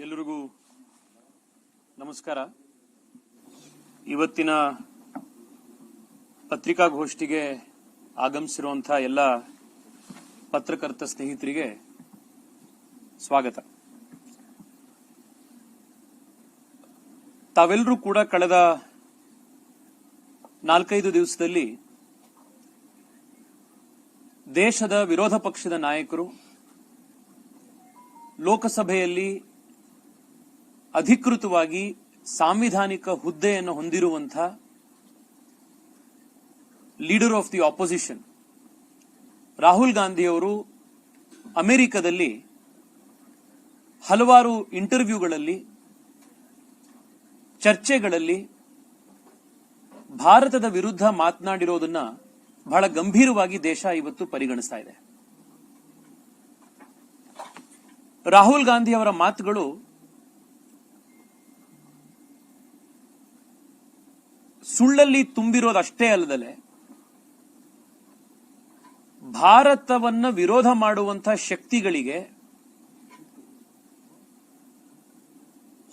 ಎಲ್ಲರಿಗೂ ನಮಸ್ಕಾರ. ಇವತ್ತಿನ ಪತ್ರಿಕಾಗೋಷ್ಠಿಗೆ ಆಗಮಿಸಿರುವಂತಹ ಎಲ್ಲ ಪತ್ರಕರ್ತ ಸ್ನೇಹಿತರಿಗೆ ಸ್ವಾಗತ. ತಾವೆಲ್ಲರೂ ಕೂಡ ಕಳೆದ ನಾಲ್ಕೈದು ದಿವಸದಲ್ಲಿ ದೇಶದ ವಿರೋಧ ಪಕ್ಷದ ನಾಯಕರು, ಲೋಕಸಭೆಯಲ್ಲಿ ಅಧಿಕೃತವಾಗಿ ಸಾಂವಿಧಾನಿಕ ಹುದ್ದೆಯನ್ನು ಹೊಂದಿರುವಂಥ leader of the opposition Rahul ಗಾಂಧಿಯವರು ಅಮೆರಿಕದಲ್ಲಿ ಹಲವಾರು ಇಂಟರ್ವ್ಯೂಗಳಲ್ಲಿ, ಚರ್ಚೆಗಳಲ್ಲಿ ಭಾರತದ ವಿರುದ್ಧ ಮಾತನಾಡಿರೋದನ್ನ ಬಹಳ ಗಂಭೀರವಾಗಿ ದೇಶ ಇವತ್ತು ಪರಿಗಣಿಸ್ತಾ ಇದೆ. ರಾಹುಲ್ ಗಾಂಧಿ ಅವರ ಮಾತುಗಳು ಸುಳ್ಳಲ್ಲಿ ತುಂಬಿರೋದಷ್ಟೇ ಅಲ್ಲದಲೆ, ಭಾರತವನ್ನ ವಿರೋಧ ಮಾಡುವಂತಹ ಶಕ್ತಿಗಳಿಗೆ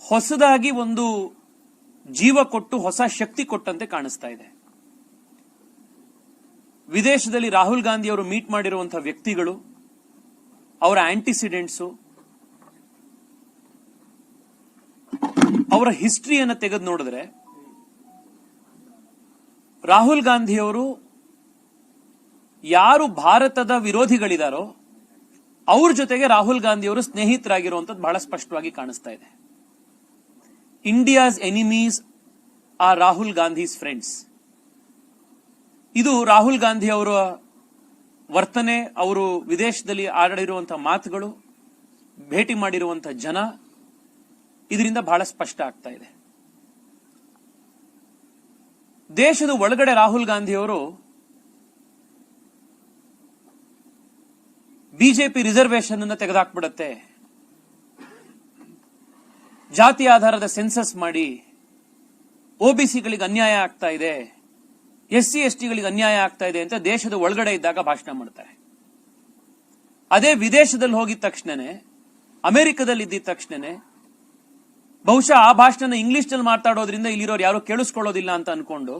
ಹೊಸದಾಗಿ ಒಂದು ಜೀವ ಕೊಟ್ಟು ಹೊಸ ಶಕ್ತಿ ಕೊಟ್ಟಂತೆ ಕಾಣಿಸ್ತಾ ಇದೆ. ವಿದೇಶದಲ್ಲಿ ರಾಹುಲ್ ಗಾಂಧಿ ಅವರು ಮೀಟ್ ಮಾಡಿರುವಂತಹ ವ್ಯಕ್ತಿಗಳು, ಅವರ ಆಂಟಿಸಿಡೆಂಟ್ಸು, ಅವರ ಹಿಸ್ಟ್ರಿಯನ್ನು ತೆಗೆದು ನೋಡಿದ್ರೆ ರಾಹುಲ್ ಗಾಂಧಿಯವರು ಯಾರು ಭಾರತದ ವಿರೋಧಿಗಳಿದಾರೋ ಅವ್ರ ಜೊತೆಗೆ ರಾಹುಲ್ ಗಾಂಧಿಯವರು ಸ್ನೇಹಿತರಾಗಿರುವಂತದ್ದು ಬಹಳ ಸ್ಪಷ್ಟವಾಗಿ ಕಾಣಿಸ್ತಾ ಇದೆ. India's enemies are Rahul Gandhi's friends. ಇದು ರಾಹುಲ್ ಗಾಂಧಿ ಅವರ ವರ್ತನೆ, ಅವರು ವಿದೇಶದಲ್ಲಿ ಆಡಿರುವಂತಹ ಮಾತುಗಳು, ಭೇಟಿ ಮಾಡಿರುವಂತಹ ಜನ, ಇದರಿಂದ ಬಹಳ ಸ್ಪಷ್ಟ ಆಗ್ತಾ ಇದೆ. ದೇಶದ ಒಳಗಡೆ ರಾಹುಲ್ ಗಾಂಧಿಯವರು ಬಿಜೆಪಿ ರಿಸರ್ವೇಶನ್ ಅನ್ನು ತೆಗೆದುಹಾಕ್ಬಿಡತ್ತೆ ಜಾತಿ ಆಧಾರದ ಸೆನ್ಸಸ್ ಮಾಡಿ ಓಬಿಸಿಗಳಿಗೆ ಅನ್ಯಾಯ ಆಗ್ತಾ ಇದೆ ಎಸ್ ಸಿ ಎಸ್ ಟಿಗಳಿಗೆ ಅನ್ಯಾಯ ಆಗ್ತಾ ಇದೆ ಅಂತ ದೇಶದ ಒಳಗಡೆ ಇದ್ದಾಗ ಭಾಷಣ ಮಾಡ್ತಾರೆ. ಅದೇ ವಿದೇಶದಲ್ಲಿ ಹೋಗಿದ ತಕ್ಷಣನೇ ಅಮೆರಿಕದಲ್ಲಿ ಇದ್ದಿದ ತಕ್ಷಣನೇ ಬಹುಶಃ ಆ ಭಾಷಣ ಇಂಗ್ಲಿಷ್ನಲ್ಲಿ ಮಾತಾಡೋದ್ರಿಂದ ಇಲ್ಲಿರೋರು ಯಾರು ಕೇಳಿಸ್ಕೊಳ್ಳೋದಿಲ್ಲ ಅಂತ ಅನ್ಕೊಂಡು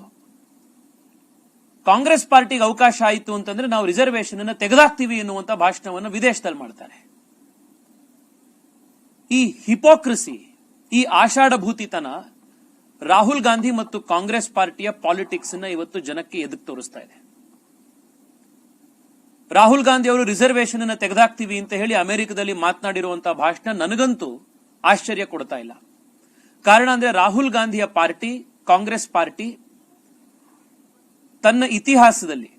ಕಾಂಗ್ರೆಸ್ ಪಾರ್ಟಿಗೆ ಅವಕಾಶ ಆಯಿತು ಅಂತಂದ್ರೆ ನಾವು ರಿಸರ್ವೇಶನ್ ಅನ್ನು ತೆಗೆದಾಕ್ತೀವಿ ಎನ್ನುವಂತ ಭಾಷಣವನ್ನು ವಿದೇಶದಲ್ಲಿ ಮಾಡ್ತಾರೆ. ಈ ಹಿಪೋಕ್ರಸಿ, ಈ ಆಷಾಢಭೂತಿತನ ರಾಹುಲ್ ಗಾಂಧಿ ಮತ್ತು ಕಾಂಗ್ರೆಸ್ ಪಾರ್ಟಿಯ ಪಾಲಿಟಿಕ್ಸ್ ಅನ್ನ ಇವತ್ತು ಜನಕ್ಕೆ ಎದುಕ್ ತೋರಿಸ್ತಾ ಇದೆ. ರಾಹುಲ್ ಗಾಂಧಿ ಅವರು ರಿಸರ್ವೇಶನ್ ಅನ್ನು ತೆಗೆದಾಕ್ತೀವಿ ಅಂತ ಹೇಳಿ ಅಮೆರಿಕದಲ್ಲಿ ಮಾತನಾಡಿರುವಂತಹ ಭಾಷಣ ನನಗಂತೂ ಆಶ್ಚರ್ಯ ಕೊಡ್ತಾ ಇಲ್ಲ. ಕಾರಣ ಅಂದ್ರೆ ರಾಹುಲ್ ಗಾಂಧಿಯ ಪಾರ್ಟಿ, ಕಾಂಗ್ರೆಸ್ ಪಾರ್ಟಿ, ತನ್ನ ಇತಿಹಾಸದಲ್ಲಿ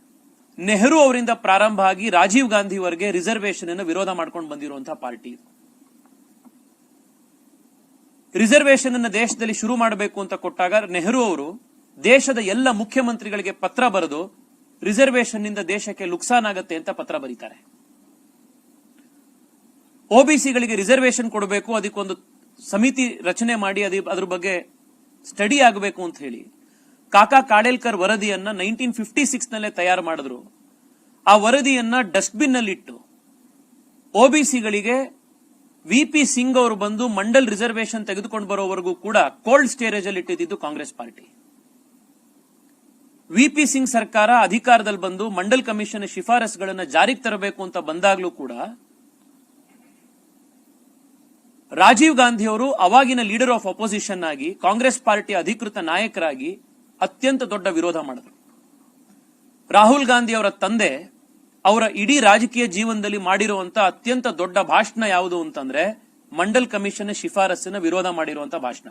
ನೆಹರು ಅವರಿಂದ ಪ್ರಾರಂಭ ಆಗಿ ರಾಜೀವ್ ಗಾಂಧಿವರೆಗೆ ರಿಸರ್ವೇಶನ್ ಅನ್ನು ವಿರೋಧ ಮಾಡ್ಕೊಂಡು ಬಂದಿರುವಂತಹ ಪಾರ್ಟಿ ರಿಸರ್ವೇಶನ್ ಅನ್ನು ದೇಶದಲ್ಲಿ ಶುರು ಮಾಡಬೇಕು ಅಂತ ಕೊಟ್ಟಾಗ ನೆಹರು ಅವರು ದೇಶದ ಎಲ್ಲ ಮುಖ್ಯಮಂತ್ರಿಗಳಿಗೆ ಪತ್ರ ಬರೆದು ರಿಸರ್ವೇಶನ್ನಿಂದ ದೇಶಕ್ಕೆ ನುಕ್ಸಾನ್ ಆಗತ್ತೆ ಅಂತ ಪತ್ರ ಬರೀತಾರೆ. ಒಬಿಸಿಗಳಿಗೆ ರಿಸರ್ವೇಶನ್ ಕೊಡಬೇಕು, ಅದಕ್ಕೊಂದು ಸಮಿತಿ ರಚನೆ ಮಾಡಿ ಅದ ಅದ್ರ ಬಗ್ಗೆ ಸ್ಟಡಿ ಆಗಬೇಕು ಅಂತ ಹೇಳಿ ಕಾಕಾ ಕಾಡೇಲ್ಕರ್ ವರದಿಯನ್ನ ನೈನ್ಟೀನ್ ಫಿಫ್ಟಿ ಸಿಕ್ಸ್ ನಲ್ಲೇ ತಯಾರು ಮಾಡಿದ್ರು. ಆ ವರದಿಯನ್ನ ಡಸ್ಟ್ಬಿನ್ನಲ್ಲಿ ಇಟ್ಟು ಒಬಿಸಿಗಳಿಗೆ ವಿ ಪಿ ಸಿಂಗ್ ಅವರು ಬಂದು ಮಂಡಲ್ ರಿಸರ್ವೇಶನ್ ತೆಗೆದುಕೊಂಡು ಬರೋವರೆಗೂ ಕೂಡ ಕೋಲ್ಡ್ ಸ್ಟೇರೇಜ್ ಅಲ್ಲಿ ಇಟ್ಟಿದ್ದು Congress party. V P Singh ಸರ್ಕಾರ ಅಧಿಕಾರದಲ್ಲಿ ಬಂದು ಮಂಡಲ್ ಕಮಿಷನ್ ಶಿಫಾರಸ್ಗಳನ್ನ ಜಾರಿಗೆ ತರಬೇಕು ಅಂತ ಬಂದಾಗ್ಲೂ ಕೂಡ ರಾಜೀವ್ ಗಾಂಧಿ ಅವರು ಅವಾಗಿನ ಲೀಡರ್ ಆಫ್ ಅಪೋಸಿಷನ್ ಆಗಿ ಕಾಂಗ್ರೆಸ್ ಪಾರ್ಟಿ ಅಧಿಕೃತ ನಾಯಕರಾಗಿ ಅತ್ಯಂತ ದೊಡ್ಡ ವಿರೋಧ ಮಾಡಿದ್ರು. ರಾಹುಲ್ ಗಾಂಧಿ ಅವರ ತಂದೆ ಅವರ ಇಡೀ ರಾಜಕೀಯ ಜೀವನದಲ್ಲಿ ಮಾಡಿರುವಂತ ಅತ್ಯಂತ ದೊಡ್ಡ ಭಾಷಣ ಯಾವುದು ಅಂತಂದ್ರೆ ಮಂಡಲ್ ಕಮಿಷನ್ ಶಿಫಾರಸ್ಸಿನ ವಿರೋಧ ಮಾಡಿರುವಂತ ಭಾಷಣ.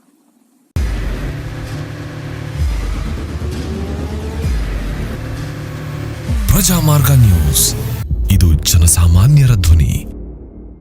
ಪ್ರಜಾಮಾರ್ಗ ನ್ಯೂಸ್. ಇದು ಜನಸಾಮಾನ್ಯರ ಧ್ವನಿ.